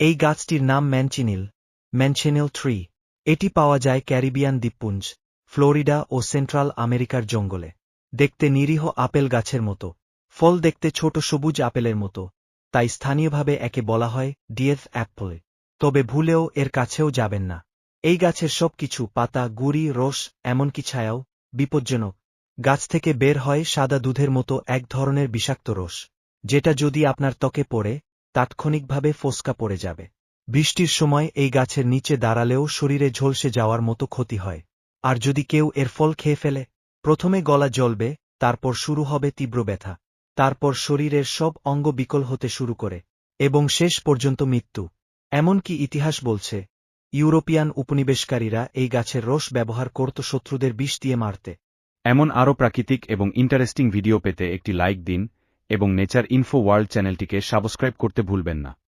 এই গাছটির নাম ম্যানচিনিল ম্যানচিনিল ট্রি। এটি পাওয়া যায় ক্যারিবিয়ান দ্বীপপুঞ্জ, ফ্লোরিডা ও সেন্ট্রাল আমেরিকার জঙ্গলে। দেখতে নিরীহ আপেল গাছের মতো, ফল দেখতে ছোট সবুজ আপেলের মতো, তাই স্থানীয়ভাবে একে বলা হয় ডিএফ অ্যাপল। তবে ভুলেও এর কাছেও যাবেন না। এই গাছের সব কিছু পাতা, গুড়ি, রস, এমনকি ছায়াও বিপজ্জনক। গাছ থেকে বের হয় সাদা দুধের মতো এক ধরনের বিষাক্ত রস, যেটা যদি আপনার ত্বকে পড়ে তাৎক্ষণিকভাবে ফোসকা পড়ে যাবে। বৃষ্টির সময় এই গাছের নিচে দাঁড়ালেও শরীরে ঝলসে যাওয়ার মতো ক্ষতি হয়। আর যদি কেউ এর ফল খেয়ে ফেলে, প্রথমে গলা জ্বলবে, তারপর শুরু হবে তীব্র ব্যথা। তারপর শরীরের সব অঙ্গ বিকল হতে শুরু করে, এবং শেষ পর্যন্ত মৃত্যু। এমনকি ইতিহাস বলছে, ইউরোপিয়ান উপনিবেশকারীরা এই গাছের রস ব্যবহার করত শত্রুদের বিষ দিয়ে মারতে। এমন আরও প্রাকৃতিক এবং ইন্টারেস্টিং ভিডিও পেতে একটি লাইক দিন এবং নেচার ইনফো ওয়ার্ল্ড চ্যানেলটিকে সাবস্ক্রাইব করতে ভুলবেন না।